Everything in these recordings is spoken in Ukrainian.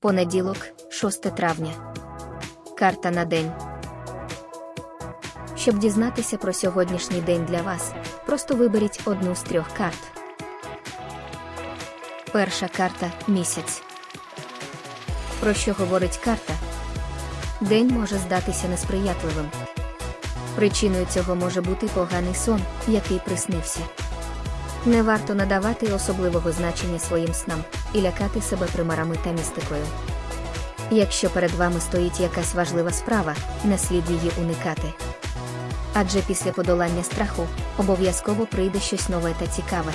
Понеділок, 6 травня. Карта на день. Щоб дізнатися про сьогоднішній день для вас, просто виберіть одну з трьох карт. Перша карта місяць. Про що говорить карта? День може здатися несприятливим. Причиною цього може бути поганий сон, який приснився. Не варто надавати особливого значення своїм снам і лякати себе примарами та містикою. Якщо перед вами стоїть якась важлива справа, не слід її уникати. Адже після подолання страху обов'язково прийде щось нове та цікаве.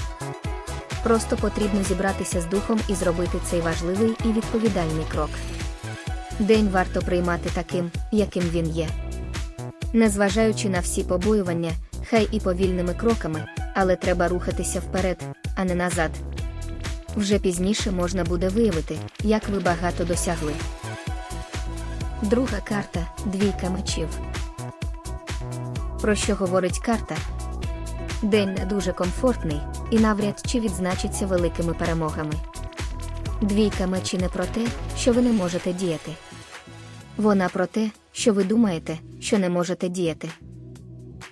Просто потрібно зібратися з духом і зробити цей важливий і відповідальний крок. День варто приймати таким, яким він є. Незважаючи на всі побоювання, хай і повільними кроками, але треба рухатися вперед, а не назад. Вже пізніше можна буде виявити, як ви багато досягли. Друга карта двійка мечів. Про що говорить карта? День не дуже комфортний і навряд чи відзначиться великими перемогами. Двійка мечі не про те, що ви не можете діяти. Вона про те, що ви думаєте, що не можете діяти.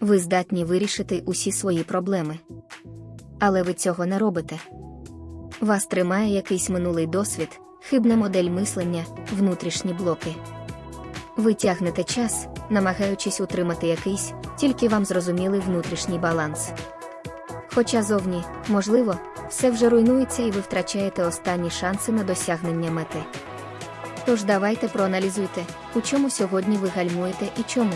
Ви здатні вирішити усі свої проблеми. Але ви цього не робите. Вас тримає якийсь минулий досвід, хибна модель мислення, внутрішні блоки. Ви тягнете час, намагаючись утримати якийсь, тільки вам зрозумілий внутрішній баланс. Хоча зовні, можливо, все вже руйнується і ви втрачаєте останні шанси на досягнення мети. Тож давайте проаналізуйте, у чому сьогодні ви гальмуєте і чому.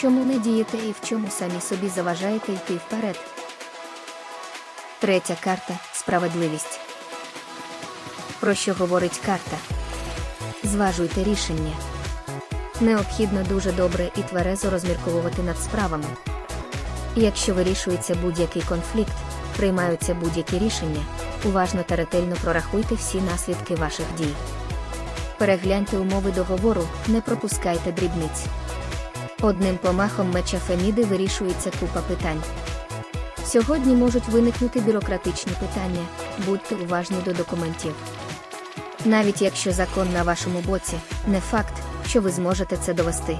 Чому не дієте і в чому самі собі заважаєте йти вперед. Третя карта справедливість. Про що говорить карта? Зважуйте рішення. Необхідно дуже добре і тверезо розмірковувати над справами. Якщо вирішується будь-який конфлікт, приймаються будь-які рішення, уважно та ретельно прорахуйте всі наслідки ваших дій. Перегляньте умови договору, не пропускайте дрібниць. Одним помахом меча Феміди вирішується купа питань. Сьогодні можуть виникнути бюрократичні питання, будьте уважні до документів. Навіть якщо закон на вашому боці, не факт, що ви зможете це довести.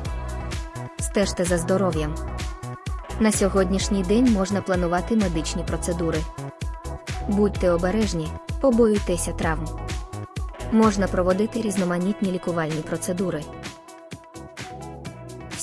Стежте за здоров'ям. На сьогоднішній день можна планувати медичні процедури. Будьте обережні, побоюйтеся травм. Можна проводити різноманітні лікувальні процедури.